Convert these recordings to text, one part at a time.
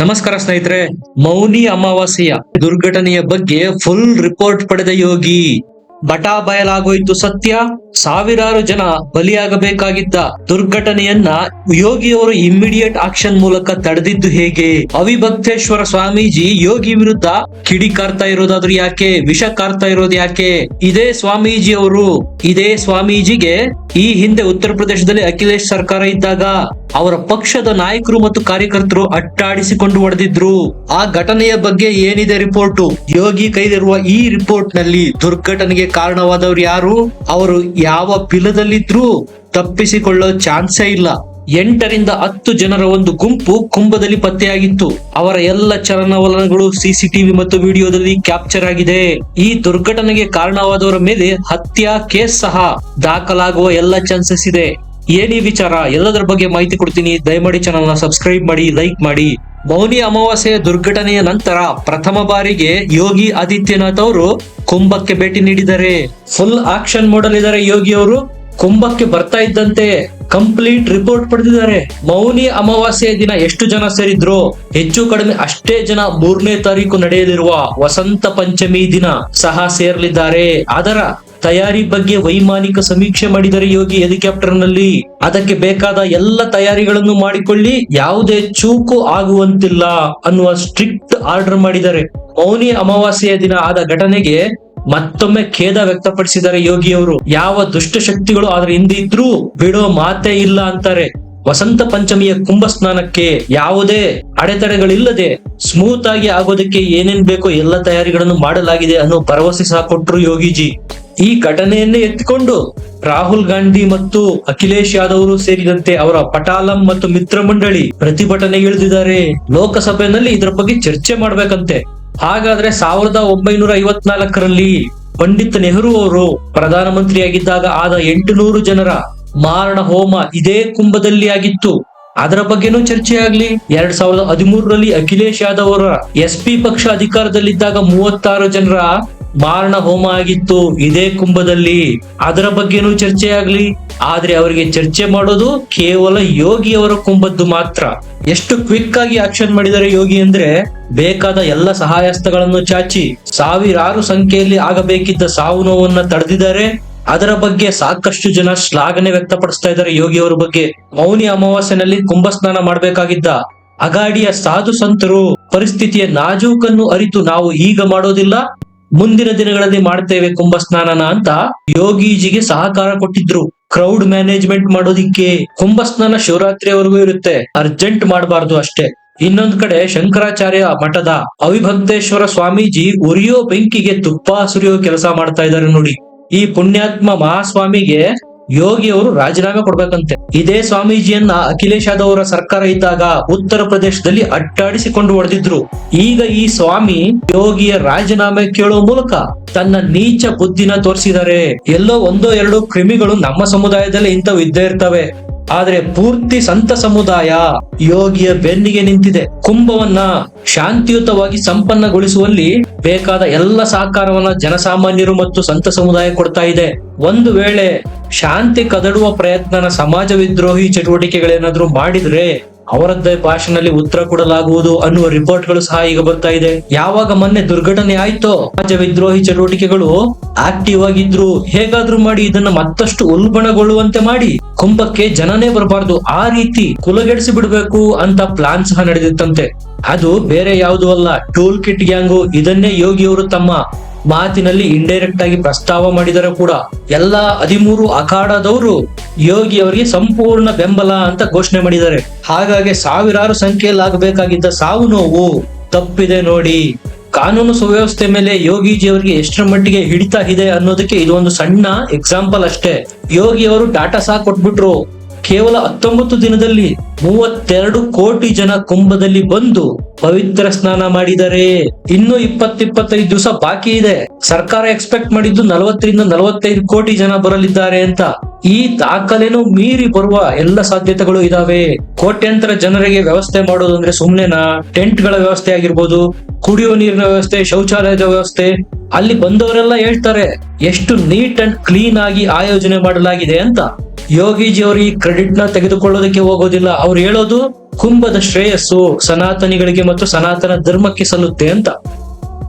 ನಮಸ್ಕಾರ ಸ್ನೇಹಿತರೆ, ಮೌನಿ ಅಮಾವಾಸ್ಯೆಯ ದುರ್ಘಟನೆಯ ಬಗ್ಗೆ ಫುಲ್ ರಿಪೋರ್ಟ್ ಪಡೆದ ಯೋಗಿ. ಬಟಾ ಬಯಲಾಗೋಯ್ತು ಸತ್ಯ, ಸಾವಿರಾರು ಜನ ಬಲಿಯಾಗಬೇಕಾಗಿದ್ದ ದುರ್ಘಟನೆಯನ್ನ ಯೋಗಿಯವರು ಇಮ್ಮಿಡಿಯೇಟ್ ಆಕ್ಷನ್ ಮೂಲಕ ತಡೆದಿದ್ದು ಹೇಗೆ? ಅವಿಭಕ್ತೇಶ್ವರ ಸ್ವಾಮೀಜಿ ಯೋಗಿ ವಿರುದ್ಧ ಕಿಡಿ ಕಾರ್ತಾ ಇರೋದಾದ್ರೂ ಯಾಕೆ? ವಿಷ ಕಾರ್ತಾ ಇರೋದು ಯಾಕೆ? ಇದೇ ಸ್ವಾಮೀಜಿ ಅವರು ಇದೇ ಸ್ವಾಮೀಜಿಗೆ ಈ ಹಿಂದೆ ಉತ್ತರ ಪ್ರದೇಶದಲ್ಲಿ ಅಖಿಲೇಶ್ ಸರ್ಕಾರ ಇದ್ದಾಗ ಅವರ ಪಕ್ಷದ ನಾಯಕರು ಮತ್ತು ಕಾರ್ಯಕರ್ತರು ಅಟ್ಟಾಡಿಸಿಕೊಂಡು ಹೊಡೆದಿದ್ರು ಆ ಘಟನೆಯ ಬಗ್ಗೆ ಏನಿದೆ ರಿಪೋರ್ಟ್? ಯೋಗಿ ಕೈದಿರುವ ಈ ರಿಪೋರ್ಟ್ನಲ್ಲಿ ದುರ್ಘಟನೆಗೆ ಕಾರಣವಾದವರು ಯಾರು? ಅವರು ಯಾವ ಪಿಲದಲ್ಲಿದ್ರು ತಪ್ಪಿಸಿಕೊಳ್ಳೋ ಚಾನ್ಸೇ ಇಲ್ಲ. ಎಂಟರಿಂದ ಹತ್ತು ಜನರ ಒಂದು ಗುಂಪು ಕುಂಭದಲ್ಲಿ ಪತ್ತೆಯಾಗಿತ್ತು. ಅವರ ಎಲ್ಲ ಚಲನವಲನಗಳು ಸಿಸಿಟಿವಿ ಮತ್ತು ವಿಡಿಯೋದಲ್ಲಿ ಕ್ಯಾಪ್ಚರ್ ಆಗಿದೆ. ಈ ದುರ್ಘಟನೆಗೆ ಕಾರಣವಾದವರ ಮೇಲೆ ಹತ್ಯಾ ಕೇಸ್ ಸಹ ದಾಖಲಾಗುವ ಎಲ್ಲ ಚಾನ್ಸಸ್ ಇದೆ. ಏನಿ ವಿಚಾರ, ಎಲ್ಲದರ ಬಗ್ಗೆ ಮಾಹಿತಿ ಕೊಡ್ತೀನಿ. ದಯಮಾಡಿ ಚಾನಲ್ನ ಸಬ್ಸ್ಕ್ರೈಬ್ ಮಾಡಿ ಲೈಕ್ ಮಾಡಿ. ಮೌನಿ ಅಮಾವಾಸ್ಯೆಯ ದುರ್ಘಟನೆಯ ನಂತರ ಪ್ರಥಮ ಬಾರಿಗೆ ಯೋಗಿ ಆದಿತ್ಯನಾಥ್ ಅವರು ಕುಂಭಕ್ಕೆ ಭೇಟಿ ನೀಡಿದ್ದಾರೆ. ಫುಲ್ ಆಕ್ಷನ್ ಮಾಡಲಿದ್ದಾರೆ ಯೋಗಿ ಅವರು. ಕುಂಭಕ್ಕೆ ಬರ್ತಾ ಇದ್ದಂತೆ ಕಂಪ್ಲೀಟ್ ರಿಪೋರ್ಟ್ ಪಡೆದಿದ್ದಾರೆ. ಮೌನಿ ಅಮಾವಾಸ್ಯೆಯ ದಿನ ಎಷ್ಟು ಜನ ಸೇರಿದ್ರು? ಹೆಚ್ಚು ಕಡಿಮೆ ಅಷ್ಟೇ ಜನ ಮೂರನೇ ತಾರೀಕು ನಡೆಯಲಿರುವ ವಸಂತ ಪಂಚಮಿ ದಿನ ಸಹ ಸೇರಲಿದ್ದಾರೆ. ಅದರ ತಯಾರಿ ಬಗ್ಗೆ ವೈಮಾನಿಕ ಸಮೀಕ್ಷೆ ಮಾಡಿದರೆ ಯೋಗಿ ಹೆಲಿಕಾಪ್ಟರ್ನಲ್ಲಿ ಅದಕ್ಕೆ ಬೇಕಾದ ಎಲ್ಲ ತಯಾರಿಗಳನ್ನು ಮಾಡಿಕೊಳ್ಳಿ, ಯಾವುದೇ ಚೂಕು ಆಗುವಂತಿಲ್ಲ ಅನ್ನುವ ಸ್ಟ್ರಿಕ್ಟ್ ಆರ್ಡರ್ ಮಾಡಿದ್ದಾರೆ. ಮೌನಿ ಅಮಾವಾಸ್ಯೆಯ ದಿನ ಆದ ಘಟನೆಗೆ ಮತ್ತೊಮ್ಮೆ ಖೇದ ವ್ಯಕ್ತಪಡಿಸಿದ್ದಾರೆ ಯೋಗಿ ಅವರು ಯಾವ ದುಷ್ಟಶಕ್ತಿಗಳು ಅದರ ಹಿಂದೆ ಇದ್ರೂ ಬಿಡೋ ಮಾತೇ ಇಲ್ಲ ಅಂತಾರೆ. ವಸಂತ ಪಂಚಮಿಯ ಕುಂಭ ಸ್ನಾನಕ್ಕೆ ಯಾವುದೇ ಅಡೆತಡೆಗಳಿಲ್ಲದೆ ಸ್ಮೂತ್ ಆಗಿ ಆಗೋದಕ್ಕೆ ಏನೇನ್ ಬೇಕೋ ಎಲ್ಲ ತಯಾರಿಗಳನ್ನು ಮಾಡಲಾಗಿದೆ ಅನ್ನೋ ಭರವಸೆ ಸಹ ಕೊಟ್ರು ಯೋಗಿಜಿ. ಈ ಘಟನೆಯನ್ನೇ ಎತ್ತಿಕೊಂಡು ರಾಹುಲ್ ಗಾಂಧಿ ಮತ್ತು ಅಖಿಲೇಶ್ ಯಾದವ್ ಸೇರಿದಂತೆ ಅವರ ಪಟಾಲಂ ಮತ್ತು ಮಿತ್ರ ಮಂಡಳಿ ಪ್ರತಿಭಟನೆ ಇಳಿದಿದ್ದಾರೆ ಲೋಕಸಭೆಯಲ್ಲಿ ಇದರ ಬಗ್ಗೆ ಚರ್ಚೆ ಮಾಡ್ಬೇಕಂತೆ. ಹಾಗಾದ್ರೆ ಸಾವಿರದ ಒಂಬೈನೂರ ಐವತ್ನಾಲ್ಕರಲ್ಲಿ ಪಂಡಿತ್ ನೆಹರು ಅವರು ಪ್ರಧಾನಮಂತ್ರಿಯಾಗಿದ್ದಾಗ ಆದ ಎಂಟುನೂರು ಜನರ ಮಾರಣ ಹೋಮ ಇದೇ ಕುಂಭದಲ್ಲಿ ಆಗಿತ್ತು. ಅದರ ಬಗ್ಗೆನೂ ಚರ್ಚೆ ಆಗ್ಲಿ. ಎರಡ್ ಸಾವಿರದ ಹದಿಮೂರರಲ್ಲಿ ಅಖಿಲೇಶ್ ಯಾದವ್ ಅವರ ಎಸ್ ಪಿ ಪಕ್ಷ ಅಧಿಕಾರದಲ್ಲಿದ್ದಾಗ ಮೂವತ್ತಾರು ಜನರ ಮಾರಣ ಹೋಮ ಆಗಿತ್ತು ಇದೇ ಕುಂಭದಲ್ಲಿ. ಅದರ ಬಗ್ಗೆನೂ ಚರ್ಚೆ ಆಗ್ಲಿ ಆದ್ರೆ ಅವರಿಗೆ ಚರ್ಚೆ ಮಾಡೋದು ಕೇವಲ ಯೋಗಿಯವರ ಕುಂಭದ್ದು ಮಾತ್ರ. ಎಷ್ಟು ಕ್ವಿಕ್ ಆಗಿ ಆಕ್ಷನ್ ಮಾಡಿದರೆ ಯೋಗಿ ಅಂದ್ರೆ ಬೇಕಾದ ಎಲ್ಲ ಸಹಾಯಸ್ತಗಳನ್ನು ಚಾಚಿ, ಸಾವಿರಾರು ಸಂಖ್ಯೆಯಲ್ಲಿ ಆಗಬೇಕಿದ್ದ ಸಾವು ನೋವನ್ನ ತಡೆದಿದ್ದಾರೆ. ಅದರ ಬಗ್ಗೆ ಸಾಕಷ್ಟು ಜನ ಶ್ಲಾಘನೆ ವ್ಯಕ್ತಪಡಿಸ್ತಾ ಇದ್ದಾರೆ ಯೋಗಿಯವರ ಬಗ್ಗೆ. ಮೌನಿ ಅಮಾವಾಸ್ಯನಲ್ಲಿ ಕುಂಭ ಸ್ನಾನ ಮಾಡಬೇಕಾಗಿದ್ದ ಅಗಾಡಿಯ ಸಾಧು ಸಂತರು ಪರಿಸ್ಥಿತಿಯ ನಾಜೂಕನ್ನು ಅರಿತು ನಾವು ಈಗ ಮಾಡೋದಿಲ್ಲ. ಮುಂದಿನ ದಿನಗಳಲ್ಲಿ ಮಾಡ್ತೇವೆ ಕುಂಭ ಸ್ನಾನನ ಅಂತ ಯೋಗೀಜಿಗೆ ಸಹಕಾರ ಕೊಟ್ಟಿದ್ರು. ಕ್ರೌಡ್ ಮ್ಯಾನೇಜ್ಮೆಂಟ್ ಮಾಡೋದಿಕ್ಕೆ ಕುಂಭ ಸ್ನಾನ ಶಿವರಾತ್ರಿವರೆಗೂ ಇರುತ್ತೆ. ಅರ್ಜೆಂಟ್ ಮಾಡಬಾರ್ದು ಅಷ್ಟೇ. ಇನ್ನೊಂದ್ ಕಡೆ ಶಂಕರಾಚಾರ್ಯ ಮಠದ ಅವಿಭಕ್ತೇಶ್ವರ ಸ್ವಾಮೀಜಿ ಉರಿಯೋ ಬೆಂಕಿಗೆ ತುಪ್ಪ ಸುರಿಯೋ ಕೆಲಸ ಮಾಡ್ತಾ ಇದ್ದಾರೆ ನೋಡಿ. ಈ ಪುಣ್ಯಾತ್ಮ ಮಹಾಸ್ವಾಮಿಗೆ ಯೋಗಿ ಅವರು ರಾಜೀನಾಮೆ ಕೊಡ್ಬೇಕಂತೆ. ಇದೇ ಸ್ವಾಮೀಜಿಯನ್ನ ಅಖಿಲೇಶ್ ಯಾದವ್ ಅವರ ಸರ್ಕಾರ ಇದ್ದಾಗ ಉತ್ತರ ಪ್ರದೇಶದಲ್ಲಿ ಅಟ್ಟಾಡಿಸಿಕೊಂಡು ಹೊಡೆದಿದ್ರು ಈಗ ಈ ಸ್ವಾಮಿ ಯೋಗಿಯ ರಾಜೀನಾಮೆ ಕೇಳೋ ಮೂಲಕ ತನ್ನ ನೀಚ ಬುದ್ಧಿನ ತೋರಿಸಿದ್ದಾರೆ. ಎಲ್ಲೋ ಒಂದೋ ಎರಡು ಕ್ರಿಮಿಗಳು ನಮ್ಮ ಸಮುದಾಯದಲ್ಲಿ ಇಂಥವು ಇದ್ದೇ ಇರ್ತವೆ. ಆದ್ರೆ ಪೂರ್ತಿ ಸಂತ ಸಮುದಾಯ ಯೋಗಿಯ ಬೆನ್ನಿಗೆ ನಿಂತಿದೆ. ಕುಂಭವನ್ನ ಶಾಂತಿಯುತವಾಗಿ ಸಂಪನ್ನಗೊಳಿಸುವಲ್ಲಿ ಬೇಕಾದ ಎಲ್ಲ ಸಹಕಾರವನ್ನ ಜನಸಾಮಾನ್ಯರು ಮತ್ತು ಸಂತ ಸಮುದಾಯ ಕೊಡ್ತಾ ಇದೆ. ಒಂದು ವೇಳೆ ಶಾಂತಿ ಕದಡುವ ಪ್ರಯತ್ನನ ಸಮಾಜ ವಿದ್ರೋಹಿ ಚಟುವಟಿಕೆಗಳೇನಾದ್ರೂ ಮಾಡಿದ್ರೆ ಅವರದ್ದೇ ಭಾಷೆನಲ್ಲಿ ಉತ್ತರ ಕೊಡಲಾಗುವುದು ಅನ್ನುವ ರಿಪೋರ್ಟ್ಗಳು ಸಹ ಈಗ ಬರ್ತಾ ಇದೆ. ಯಾವಾಗ ಮೊನ್ನೆ ದುರ್ಘಟನೆ ಆಯ್ತೋ ಸಮಾಜ ವಿದ್ರೋಹಿ ಚಟುವಟಿಕೆಗಳು ಆಕ್ಟಿವ್ ಆಗಿದ್ರು, ಹೇಗಾದ್ರೂ ಮಾಡಿ ಇದನ್ನ ಮತ್ತಷ್ಟು ಉಲ್ಬಣಗೊಳ್ಳುವಂತೆ ಮಾಡಿ ಕುಂಭಕ್ಕೆ ಜನನೇ ಬರಬಾರ್ದು, ಆ ರೀತಿ ಕುಲಗೆಡಿಸಿ ಬಿಡಬೇಕು ಅಂತ ಪ್ಲಾನ್ ಸಹ ನಡೆದಿತ್ತಂತೆ. ಅದು ಬೇರೆ ಯಾವುದು ಅಲ್ಲ, ಟೂಲ್ ಕಿಟ್ ಗ್ಯಾಂಗು, ಇದನ್ನೇ ಯೋಗಿಯವರು ತಮ್ಮ ಮಾತಿನಲ್ಲಿ ಇಂಡೈರೆಕ್ಟ್ ಆಗಿ ಪ್ರಸ್ತಾವ ಮಾಡಿದರೆ ಕೂಡ ಎಲ್ಲ ಹದಿಮೂರು ಅಖಾಡದವರು ಯೋಗಿ ಅವರಿಗೆ ಸಂಪೂರ್ಣ ಬೆಂಬಲ ಅಂತ ಘೋಷಣೆ ಮಾಡಿದ್ದಾರೆ. ಹಾಗಾಗಿ ಸಾವಿರಾರು ಸಂಖ್ಯೆಯಲ್ಲಿ ಆಗಬೇಕಾಗಿದ್ದ ಸಾವು ನೋವು ತಪ್ಪಿದೆ ನೋಡಿ. ಕಾನೂನು ಸುವ್ಯವಸ್ಥೆ ಮೇಲೆ ಯೋಗಿಜಿ ಅವರಿಗೆ ಎಷ್ಟರ ಮಟ್ಟಿಗೆ ಹಿಡಿತ ಇದೆ ಅನ್ನೋದಕ್ಕೆ ಇದು ಒಂದು ಸಣ್ಣ ಎಕ್ಸಾಂಪಲ್ ಅಷ್ಟೇ. ಯೋಗಿ ಅವರು ಡಾಟಾ ಸಹ ಕೊಟ್ಬಿಟ್ರು. ಕೇವಲ ಹತ್ತೊಂಬತ್ತು ದಿನದಲ್ಲಿ ಮೂವತ್ತೆರಡು ಕೋಟಿ ಜನ ಕುಂಭದಲ್ಲಿ ಬಂದು ಪವಿತ್ರ ಸ್ನಾನ ಮಾಡಿದರೆ ಇನ್ನು ಇಪ್ಪತ್ತಿಪ್ಪತ್ತೈದು ದಿವಸ ಬಾಕಿ ಇದೆ. ಸರ್ಕಾರ ಎಕ್ಸ್ಪೆಕ್ಟ್ ಮಾಡಿದ್ದು ನಲವತ್ತರಿಂದ ನಲವತ್ತೈದು ಕೋಟಿ ಜನ ಬರಲಿದ್ದಾರೆ ಅಂತ. ಈ ದಾಖಲೆನೂ ಮೀರಿ ಬರುವ ಎಲ್ಲ ಸಾಧ್ಯತೆಗಳು ಇದಾವೆ. ಕೋಟ್ಯಂತರ ಜನರಿಗೆ ವ್ಯವಸ್ಥೆ ಮಾಡೋದು ಅಂದ್ರೆ ಸುಮ್ನೆನಾ? ಟೆಂಟ್ಗಳ ವ್ಯವಸ್ಥೆ ಆಗಿರ್ಬೋದು ಕುಡಿಯುವ ನೀರಿನ ವ್ಯವಸ್ಥೆ, ಶೌಚಾಲಯದ ವ್ಯವಸ್ಥೆ. ಅಲ್ಲಿ ಬಂದವರೆಲ್ಲ ಹೇಳ್ತಾರೆ, ಎಷ್ಟು ನೀಟ್ ಅಂಡ್ ಕ್ಲೀನ್ ಆಗಿ ಆಯೋಜನೆ ಮಾಡಲಾಗಿದೆ ಅಂತ. ಯೋಗಿಜಿ ಅವರು ಈ ಕ್ರೆಡಿಟ್ನ ತೆಗೆದುಕೊಳ್ಳೋದಕ್ಕೆ ಹೋಗೋದಿಲ್ಲ. ಅವ್ರು ಹೇಳೋದು ಕುಂಭದ ಶ್ರೇಯಸ್ಸು ಸನಾತನಿಗಳಿಗೆ ಮತ್ತು ಸನಾತನ ಧರ್ಮಕ್ಕೆ ಸಲ್ಲುತ್ತೆ ಅಂತ.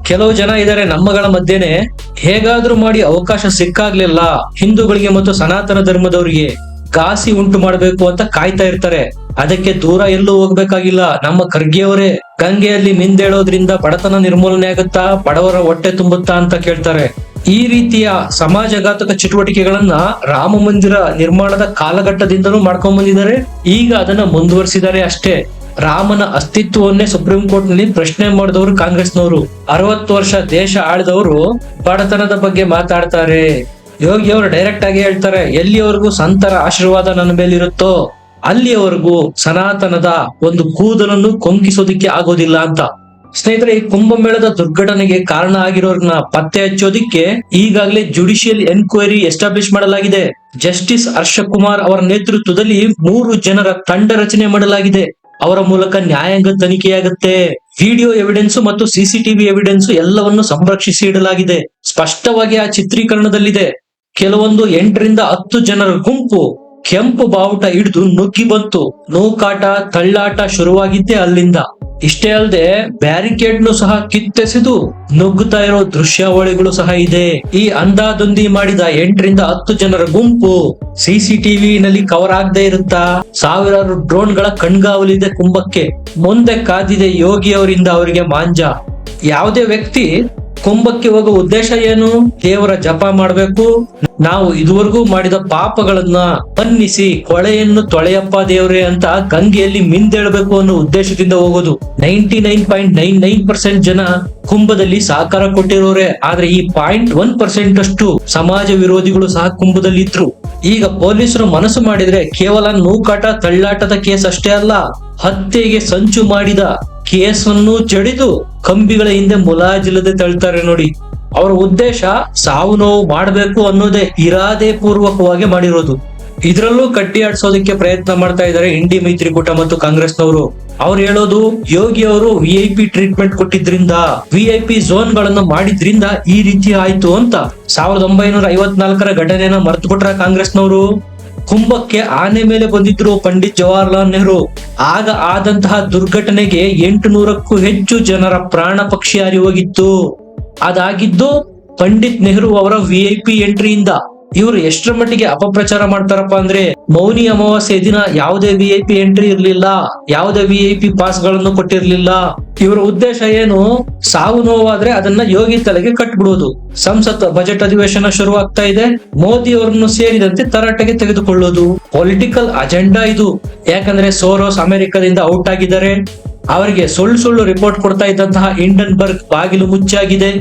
ಕೆಲವು ಜನ ಇದ್ದಾರೆ ನಮ್ಮಗಳ ಮಧ್ಯೆನೆ ಹೇಗಾದ್ರೂ ಮಾಡಿ ಅವಕಾಶ ಸಿಕ್ಕಾಗ್ಲಿಲ್ಲ. ಹಿಂದೂಗಳಿಗೆ ಮತ್ತು ಸನಾತನ ಧರ್ಮದವರಿಗೆ ಕಾಸಿ ಉಂಟು ಮಾಡಬೇಕು ಅಂತ ಕಾಯ್ತಾ ಇರ್ತಾರೆ. ಅದಕ್ಕೆ ದೂರ ಎಲ್ಲೂ ಹೋಗ್ಬೇಕಾಗಿಲ್ಲ. ನಮ್ಮ ಖರ್ಗೆಯವರೇ ಗಂಗೆಯಲ್ಲಿ ಮಿಂದೇಳೋದ್ರಿಂದ ಬಡತನ ನಿರ್ಮೂಲನೆ ಆಗುತ್ತಾ, ಬಡವರ ಹೊಟ್ಟೆ ತುಂಬುತ್ತಾ ಅಂತ ಕೇಳ್ತಾರೆ. ಈ ರೀತಿಯ ಸಮಾಜಘಾತಕ ಚಟುವಟಿಕೆಗಳನ್ನ ರಾಮ ಮಂದಿರ ನಿರ್ಮಾಣದ ಕಾಲಘಟ್ಟದಿಂದಲೂ ಮಾಡ್ಕೊಂಡ್ ಬಂದಿದ್ದಾರೆ. ಈಗ ಅದನ್ನ ಮುಂದುವರಿಸಿದ್ದಾರೆ ಅಷ್ಟೇ. ರಾಮನ ಅಸ್ತಿತ್ವವನ್ನೇ ಸುಪ್ರೀಂ ಕೋರ್ಟ್ನಲ್ಲಿ ಪ್ರಶ್ನೆ ಮಾಡಿದವರು ಕಾಂಗ್ರೆಸ್ನವರು. ಅರವತ್ತು ವರ್ಷ ದೇಶ ಆಳಿದವರು ಬಡತನದ ಬಗ್ಗೆ ಮಾತಾಡ್ತಾರೆ. ಯೋಗಿ ಅವರು ಡೈರೆಕ್ಟ್ ಆಗಿ ಹೇಳ್ತಾರೆ ಎಲ್ಲಿಯವರೆಗೂ ಸಂತರ ಆಶೀರ್ವಾದ ನನ್ನ ಮೇಲಿರುತ್ತೋ ಅಲ್ಲಿಯವರೆಗೂ ಸನಾತನದ ಒಂದು ಕೂದಲನ್ನು ಕೊಂಕಿಸೋದಿಕ್ಕೆ ಆಗೋದಿಲ್ಲ ಅಂತ. ಸ್ನೇಹಿತರೆ ಈ ಕುಂಭಮೇಳದ ದುರ್ಘಟನೆಗೆ ಕಾರಣ ಆಗಿರೋರ್ನ ಪತ್ತೆ ಹಚ್ಚೋದಿಕ್ಕೆ ಈಗಾಗಲೇ ಜುಡಿಷಿಯಲ್ ಎನ್ಕ್ವೈರಿ ಎಸ್ಟಾಬ್ಲಿಷ್ ಮಾಡಲಾಗಿದೆ. ಜಸ್ಟಿಸ್ ಹರ್ಷಕುಮಾರ್ ಅವರ ನೇತೃತ್ವದಲ್ಲಿ ಮೂರು ಜನರ ತಂಡ ರಚನೆ ಮಾಡಲಾಗಿದೆ. ಅವರ ಮೂಲಕ ನ್ಯಾಯಾಂಗ ತನಿಖೆಯಾಗುತ್ತೆ. ವಿಡಿಯೋ ಎವಿಡೆನ್ಸ್ ಮತ್ತು ಸಿಸಿಟಿವಿ ಎವಿಡೆನ್ಸ್ ಎಲ್ಲವನ್ನು ಸಂರಕ್ಷಿಸಿ ಇಡಲಾಗಿದೆ. ಸ್ಪಷ್ಟವಾಗಿ ಆ ಚಿತ್ರೀಕರಣದಲ್ಲಿದೆ. ಕೆಲವೊಂದು ಎಂಟರಿಂದ ಹತ್ತು ಜನರ ಗುಂಪು ಕೆಂಪು ಬಾವುಟ ಹಿಡಿದು ನುಗ್ಗಿ ಬಂತು. ನೂಕಾಟ, ತಳ್ಳಾಟ ಶುರುವಾಗಿದ್ದೆ ಅಲ್ಲಿಂದ. ಇಷ್ಟೇ ಅಲ್ಲದೆ ಬ್ಯಾರಿಕೇಡ್ನು ಸಹ ಕಿತ್ತೆಸೆದು ನುಗ್ಗುತ್ತಾ ಇರೋ ದೃಶ್ಯಾವಳಿಗಳು ಸಹ ಇದೆ. ಈ ಅಂದಾದೊಂದಿ ಮಾಡಿದ ಎಂಟರಿಂದ ಹತ್ತು ಜನರ ಗುಂಪು ಸಿಸಿಟಿವಿ ನಲ್ಲಿ ಕವರ್ ಆಗದೆ ಇರುತ್ತಾ? ಸಾವಿರಾರು ಡ್ರೋನ್ಗಳ ಕಣ್ಗಾವಲಿದೆ ಕುಂಭಕ್ಕೆ. ಮುಂದೆ ಕಾದಿದೆ ಯೋಗಿ ಅವರಿಂದ ಅವರಿಗೆ ಮಾಂಜ. ಯಾವುದೇ ವ್ಯಕ್ತಿ ಕುಂಭಕ್ಕೆ ಹೋಗೋ ಉದ್ದೇಶ ಏನು? ದೇವರ ಜಪ ಮಾಡಬೇಕು. ನಾವು ಇದುವರೆಗೂ ಮಾಡಿದ ಪಾಪಗಳನ್ನ ಮನ್ನಿಸಿ ಕೊಳೆಯನ್ನು ತೊಳೆಯಪ್ಪ ದೇವ್ರೆ ಅಂತ ಗಂಗೆಯಲ್ಲಿ ಮಿಂದೇಳಬೇಕು ಅನ್ನೋ ಉದ್ದೇಶದಿಂದ ಹೋಗೋದು. Ninety nine point nine nine percent ಜನ ಕುಂಭದಲ್ಲಿ ಸಹಕಾರ ಕೊಟ್ಟಿರೋರೆ. ಆದ್ರೆ ಈ ಪಾಯಿಂಟ್ ಒನ್ ಪರ್ಸೆಂಟ್ ಅಷ್ಟು ಸಮಾಜ ವಿರೋಧಿಗಳು ಸಹ ಕುಂಭದಲ್ಲಿ ಇದ್ರು ಈಗ ಪೊಲೀಸರು ಮನಸ್ಸು ಮಾಡಿದ್ರೆ ಕೇವಲ ನೂಕಾಟ ತಳ್ಳಾಟದ ಕೇಸ್ ಅಷ್ಟೇ ಅಲ್ಲ, ಹತ್ಯೆಗೆ ಸಂಚು ಮಾಡಿದ ಕೇಸನ್ನು ಜಡಿದು ಕಂಬಿಗಳ ಹಿಂದೆ ಮುಲಾಜಿಲ್ಲದೆ ತಳ್ತಾರೆ ನೋಡಿ. ಅವರ ಉದ್ದೇಶ ಸಾವು ನೋವು ಮಾಡಬೇಕು ಅನ್ನೋದೇ ಇರಾದೆ ಪೂರ್ವಕವಾಗಿ ಮಾಡಿರೋದು. ಇದರಲ್ಲೂ ಕಟ್ಟಿ ಆಡ್ಸೋದಕ್ಕೆ ಪ್ರಯತ್ನ ಮಾಡ್ತಾ ಇದ್ದಾರೆ ಇಂಡಿ ಮೈತ್ರಿಕೂಟ ಮತ್ತು ಕಾಂಗ್ರೆಸ್ನವರು. ಅವ್ರು ಹೇಳೋದು, ಯೋಗಿ ಅವರು ವಿ ಐ ಟ್ರೀಟ್ಮೆಂಟ್ ಕೊಟ್ಟಿದ್ರಿಂದ ವಿ ಐ ಝೋನ್ ಗಳನ್ನ ಮಾಡಿದ್ರಿಂದ ಈ ರೀತಿ ಆಯ್ತು ಅಂತ. ಸಾವಿರದ ಒಂಬೈನೂರ ಐವತ್ನಾಲ್ಕರ ಘಟನೆಯನ್ನ ಮರೆತು ಬಿಟ್ರ ಕಾಂಗ್ರೆಸ್ನವರು. ಕುಂಭಕ್ಕೆ ಆನೆ ಮೇಲೆ ಬಂದಿದ್ರು ಪಂಡಿತ್ ಜವಾಹರ್ಲಾಲ್ ನೆಹರು. ಆಗ ಆದಂತಹ ದುರ್ಘಟನೆಗೆ ಎಂಟು ನೂರಕ್ಕೂ ಹೆಚ್ಚು ಜನರ ಪ್ರಾಣ ಪಕ್ಷಿ ಹೋಗಿತ್ತು. ಅದಾಗಿದ್ದು ಪಂಡಿತ್ ನೆಹರು ಅವರ ವಿ ಐ ಪಿ ಎಂಟ್ರಿಯಿಂದ ಇವರು ಎಷ್ಟರ ಮಟ್ಟಿಗೆ ಅಪಪ್ರಚಾರ ಮಾಡ್ತಾರಪ್ಪ ಅಂದ್ರೆ ಮೌನಿ ಅಮಾವಾಸ್ಯೆ ದಿನ ಯಾವುದೇ ವಿ ಐ ಪಿ ಎಂಟ್ರಿ ಇರ್ಲಿಲ್ಲ, ಯಾವುದೇ ವಿ ಐ ಪಿ ಪಾಸ್ಗಳನ್ನು ಕೊಟ್ಟಿರ್ಲಿಲ್ಲ. ಇವರ ಉದ್ದೇಶ ಏನು? ಸಾವು ನೋವಾದ್ರೆ ಅದನ್ನ ಯೋಗಿ ತಲೆಗೆ ಕಟ್ಬಿಡೋದು. ಸಂಸತ್ ಬಜೆಟ್ ಅಧಿವೇಶನ ಶುರು ಆಗ್ತಾ ಇದೆ. ಮೋದಿ ಅವರನ್ನು ಸೇರಿದಂತೆ ತರಾಟೆಗೆ ತೆಗೆದುಕೊಳ್ಳೋದು. ಪೊಲಿಟಿಕಲ್ ಅಜೆಂಡಾ ಇದು. ಯಾಕಂದ್ರೆ ಸೋರೋಸ್ ಅಮೆರಿಕದಿಂದ ಔಟ್ ಆಗಿದ್ದಾರೆ. ಅವರಿಗೆ ಸುಳ್ಳು ಸುಳ್ಳು ರಿಪೋರ್ಟ್ ಕೊಡ್ತಾ ಇದ್ದಂತಹ ಇಂಡನ್ಬರ್ಗ್ ಬಾಗಿಲು ಮುಚ್ಚಾಗಿದೆ.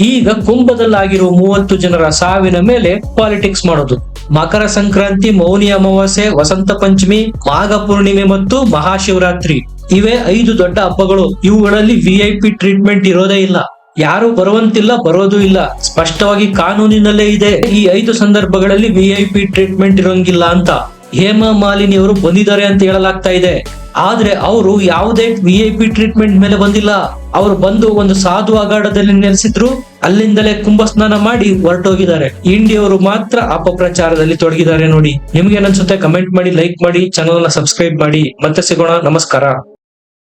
ಈಗ ಕುಂಭದಲ್ಲಾಗಿರುವ ಮೂವತ್ತು ಜನರ ಸಾವಿನ ಮೇಲೆ ಪಾಲಿಟಿಕ್ಸ್ ಮಾಡೋದು. ಮಕರ ಸಂಕ್ರಾಂತಿ, ಮೌನಿ ಅಮಾವಾಸ್ಯೆ, ವಸಂತ ಪಂಚಮಿ, ಮಾಘ ಪೂರ್ಣಿಮೆ ಮತ್ತು ಮಹಾಶಿವರಾತ್ರಿ. ಇವೇ ಐದು ದೊಡ್ಡ ಹಬ್ಬಗಳು. ಇವುಗಳಲ್ಲಿ ವಿ ಟ್ರೀಟ್ಮೆಂಟ್ ಇರೋದೇ ಇಲ್ಲ. ಯಾರು ಬರುವಂತಿಲ್ಲ, ಬರೋದು ಇಲ್ಲ. ಸ್ಪಷ್ಟವಾಗಿ ಕಾನೂನಿನಲ್ಲೇ ಇದೆ. ಈ ಐದು ಸಂದರ್ಭಗಳಲ್ಲಿ ವಿ ಟ್ರೀಟ್ಮೆಂಟ್ ಇರೋಂಗಿಲ್ಲ ಅಂತ. ಹೇಮಾ ಮಾಲಿನಿ ಅವರು ಬಂದಿದ್ದಾರೆ ಅಂತ ಹೇಳಲಾಗ್ತಾ ಇದೆ. ಆದ್ರೆ ಅವರು ಯಾವುದೇ ವಿ ಐ ಪಿ ಟ್ರೀಟ್ಮೆಂಟ್ ಮೇಲೆ ಬಂದಿಲ್ಲ. ಅವರು ಬಂದು ಒಂದು ಸಾಧು ಅಗಾಡದಲ್ಲಿ ನೆಲೆಸಿದ್ರು. ಅಲ್ಲಿಂದಲೇ ಕುಂಭ ಸ್ನಾನ ಮಾಡಿ ಹೊರಟೋಗಿದ್ದಾರೆ. ಇಂಡಿಯವರು ಮಾತ್ರ ಅಪಪ್ರಚಾರದಲ್ಲಿ ತೊಡಗಿದ್ದಾರೆ ನೋಡಿ. ನಿಮ್ಗೆ ಏನನ್ಸುತ್ತೆ ಕಮೆಂಟ್ ಮಾಡಿ ಲೈಕ್ ಮಾಡಿ ಚಾನಲ್ನ ಸಬ್ಸ್ಕ್ರೈಬ್ ಮಾಡಿ. ಮತ್ತೆ ಸಿಗೋಣ. ನಮಸ್ಕಾರ.